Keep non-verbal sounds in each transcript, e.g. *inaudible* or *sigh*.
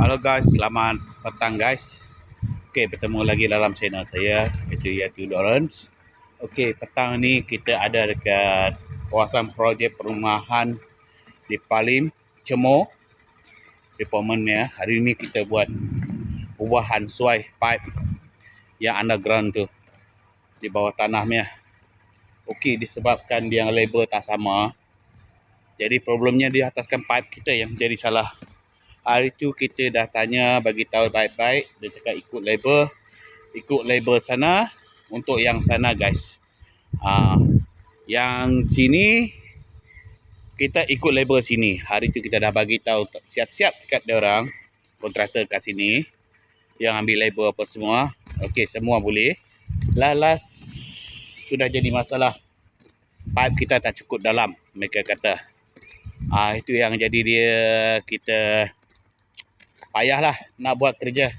Halo guys, selamat petang guys. Okey, bertemu lagi dalam channel saya, itu Yatu Lawrence. Okey, petang ni kita ada dekat kawasan projek perumahan di Palim, Cemor. Departmentnya hari ni kita buat ubahan suai pipe yang underground tu di bawah tanahnya. Okey, disebabkan dia label tak sama. Jadi problemnya di ataskan pipe kita yang jadi salah. Hari tu kita dah tanya bagi tahu baik-baik. Dia cakap ikut label. Ikut label sana untuk yang sana guys. Ah, yang sini kita ikut label sini. Hari tu kita dah bagi tahu siap-siap kat dia orang kontraktor kat sini yang ambil label apa semua. Okey, semua boleh. Lalas sudah jadi masalah. Pipe kita tak cukup dalam, mereka kata. Ah itu yang jadi dia kita payahlah nak buat kerja.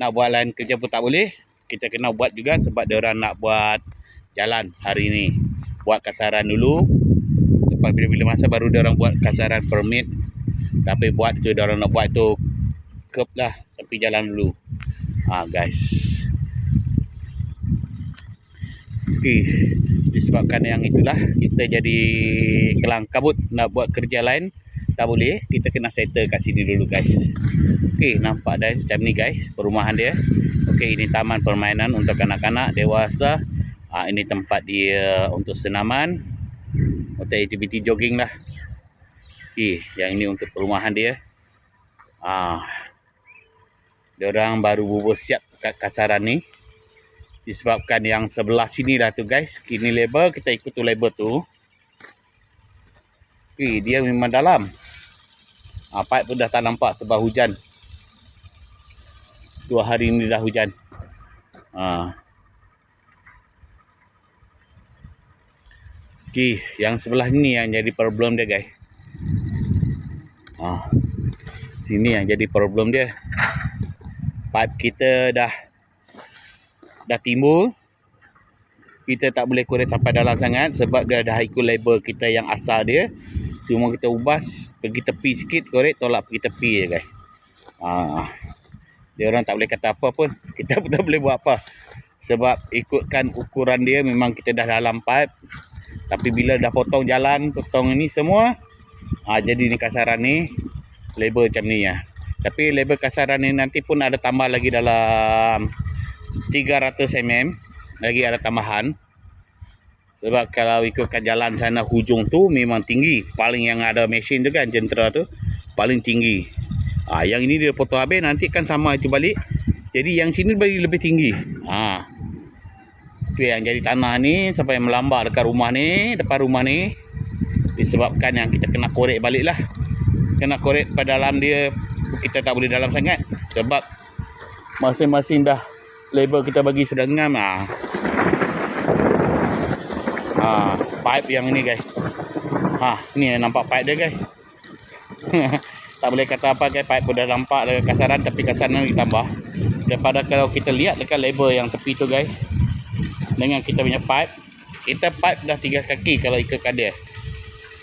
Nak buat lain kerja pun tak boleh. Kita kena buat juga sebab dia orang nak buat jalan hari ni. Buat kasaran dulu. Lepas bila-bila masa baru dia orang buat kasaran permit. Tapi buat tu dia orang nak buat tu curb lah tepi jalan dulu. Ah guys. Okey, disebabkan yang itulah kita jadi kelang kabut nak buat kerja lain tak boleh kita kena settle kat sini dulu guys. Okey, nampak dah macam ni guys perumahan dia. Okey, ini taman permainan untuk kanak-kanak dewasa. Ha, ini tempat dia untuk senaman untuk aktiviti jogging lah. Okey, yang ini untuk perumahan dia. Ah dia orang baru bubur siap kat kasaran ni. Disebabkan yang sebelah sini lah tu guys. Kini label kita ikut tu label tu. Okay, dia memang dalam. Ha, pipe pun dah tak nampak sebab hujan. Dua hari ni dah hujan. Ha. Okay, yang sebelah ni yang jadi problem dia guys. Ha. Sini yang jadi problem dia. Pipe kita dah dah timbul. Kita tak boleh korek sampai dalam sangat sebab dia dah ikut label kita yang asal dia. Cuma kita ubas pergi tepi sikit korek tolak pergi tepi je guys. Ha. Dia orang tak boleh kata apa pun. *laughs* Kita pun tak boleh buat apa. Sebab ikutkan ukuran dia memang kita dah dalam pipe. Tapi bila dah potong jalan, potong ini semua. Ha, jadi ni kasaran ni. Label macam ni ya. Tapi label kasaran ni nanti pun ada tambah lagi dalam 300 mm. Lagi ada tambahan. Sebab kalau ikutkan jalan sana hujung tu memang tinggi. Paling yang ada mesin tu kan jentera tu paling tinggi. Ha, yang ini dia potong habis nanti kan sama itu balik. Jadi yang sini bagi lebih tinggi. Ah. Ha. Tu yang jadi tanah ni sampai melambar dekat rumah ni, depan rumah ni. Disebabkan yang kita kena korek balik lah. Kena korek pada dalam dia kita tak boleh dalam sangat sebab masing-masing dah label kita bagi sudah ngam ah. Ha, pipe yang ini guys. Ha, ni nampak pipe dia guys. *laughs* tak boleh kata apa guys, pipe pun dah nampak dah kasaran tapi kasaran lagi tambah. Daripada kalau kita lihat dekat label yang tepi tu guys. Dengan kita punya pipe, kita pipe dah tiga kaki kalau ikutkan dia.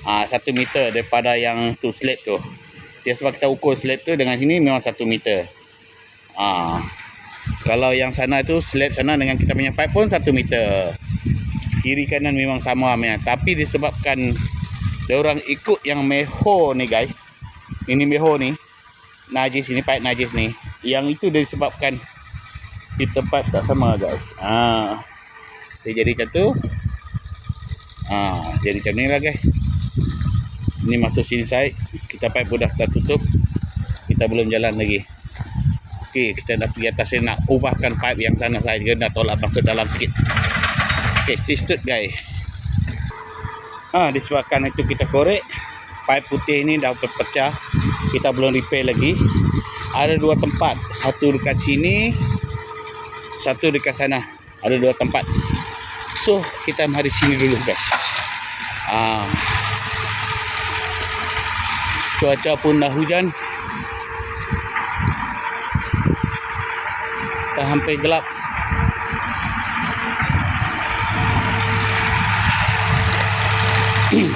Ha, satu meter daripada yang tu slate tu. Dia sebab kita ukur slate tu dengan sini memang satu meter. Ha, kalau yang sana tu slate sana dengan kita punya pipe pun satu meter kiri kanan memang sama ya. tapi disebabkan dia orang ikut yang meho ni guys. Ini meho ni. Najis ini pipe najis ni. Yang itu disebabkan di tempat tak sama guys. Ah. Dia jadi macam tu. Ah jadi macam ni lah guys. Ini masuk sini kita pipe pun dah tertutup kita belum jalan lagi. Okey, kita nak pergi atas sini nak ubahkan pipe yang sana saya kena tolak masuk dalam sikit. Okay, sistut guys. Ah, ha, disebabkan itu kita korek. Pipe putih ini dah terpecah. Kita belum repair lagi. Ada dua tempat. Satu dekat sini. Satu dekat sana. Ada dua tempat. So, kita mari sini dulu guys. Ah. Cuaca pun dah hujan. Dah hampir gelap. Okay.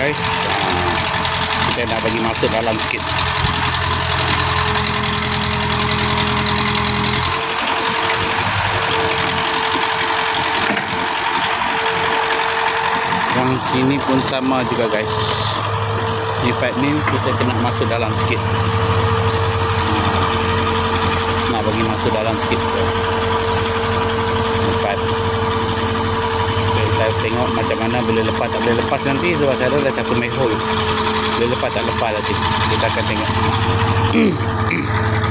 Guys. Kita nak bagi masuk dalam sikit. Yang sini pun sama juga guys. Ni pipe ni kita kena masuk dalam sikit. Nak bagi masuk dalam sikit ni pipe Okay, kita tengok macam mana boleh lepas tak boleh lepas. Nanti sebab saya ada satu make boleh lepas tak lepas nanti. Kita akan tengok *clears throat*